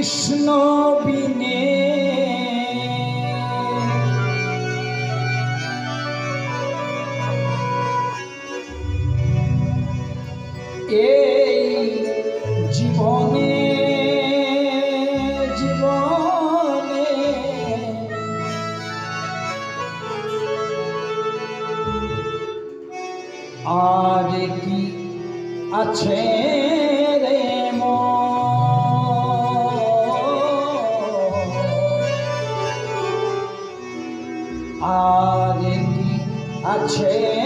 কৃষ্ণ বিনে। এই জীবনে জীবনে আর কি আছে? change.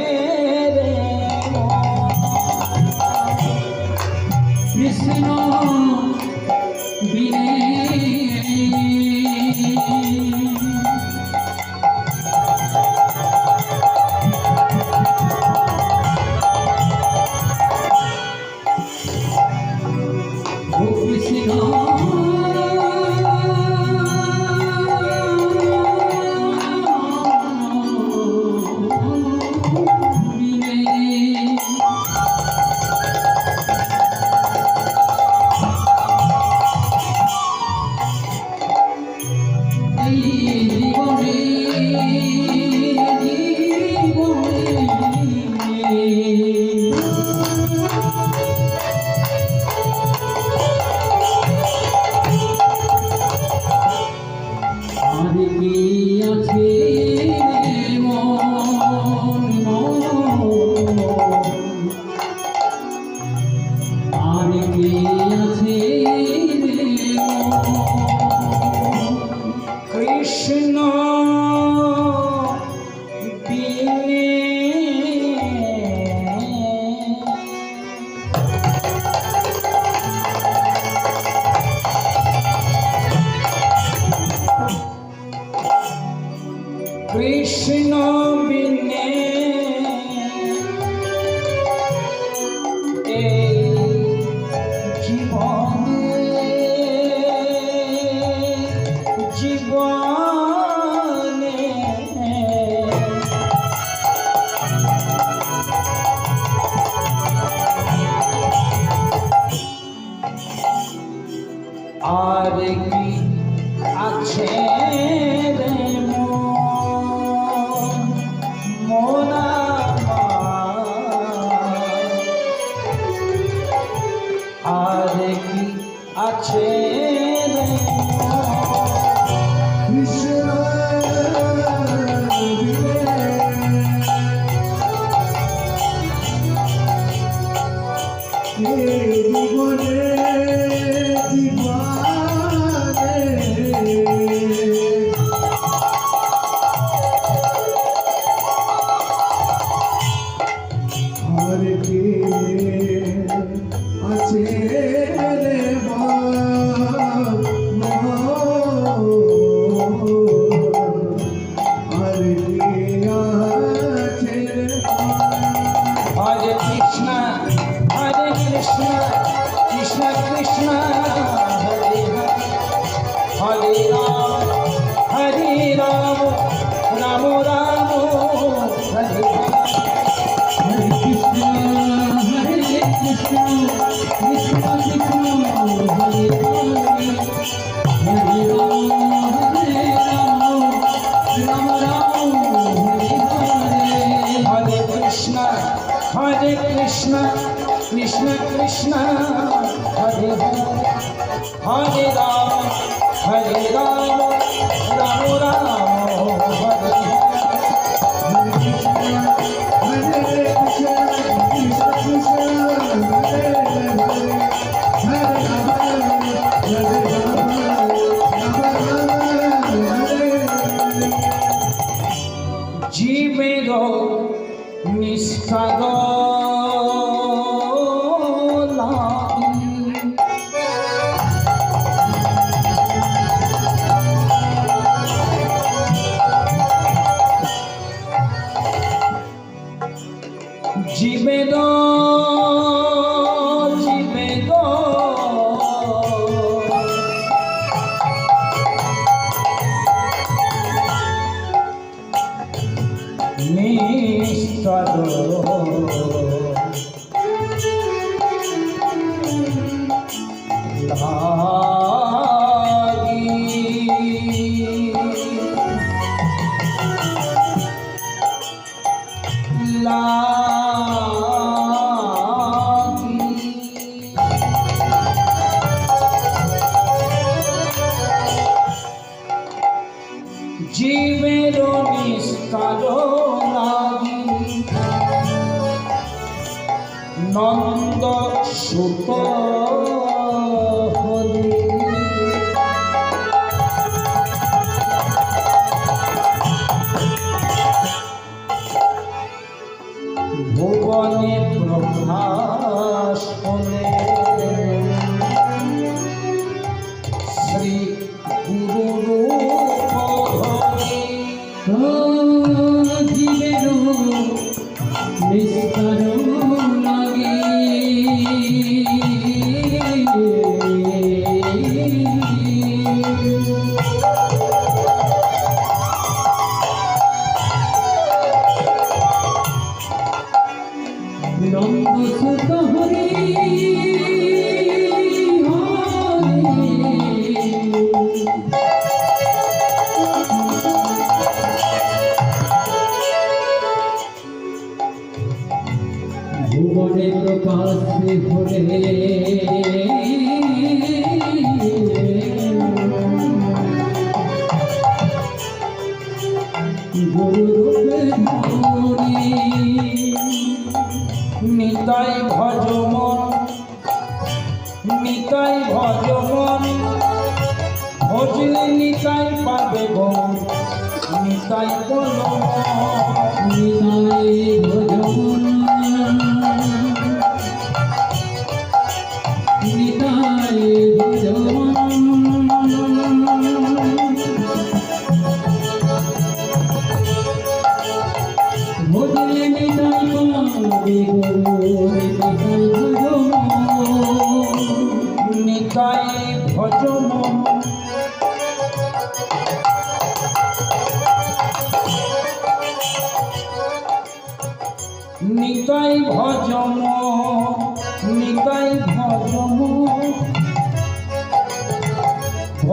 you. আর আছে? কৃষ্ণ কৃষ্ণ হরে হরে হরে রাম হরে রাম রাম রাম হরে জীবের নিষ্ঠাগর Santo, ভুবনে প্রকাশে হলে গুরু রূপে নিতাই ভজমন নিতাই ভজমন। ভজলে নিতাই পাবে গন নিতাই কোনো নিতাই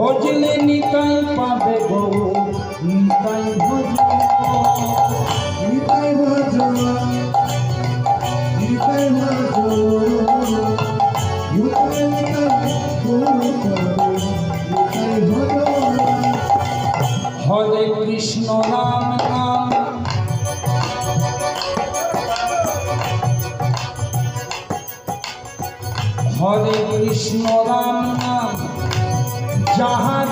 ভজলে নিতাই পাবে গৌ নিতাই ভজ নিতাই ভজ নিতাই ভজ নিতাই নিতাই ভজ হরে কৃষ্ণ রাম নাম হরে কৃষ্ণ রাম নাম যাহার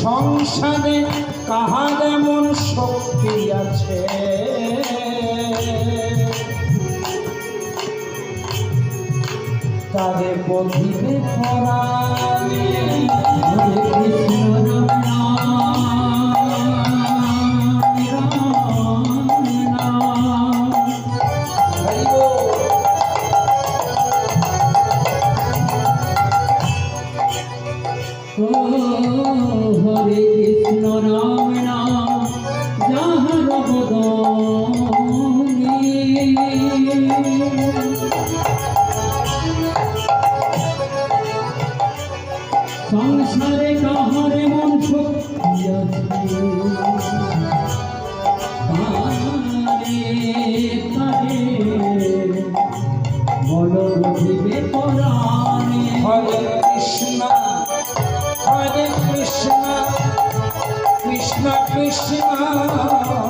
সংসারে কাহার এমন শক্তি আছে? তাদের বধিবে কৃষ্ণ কৃষ্ণ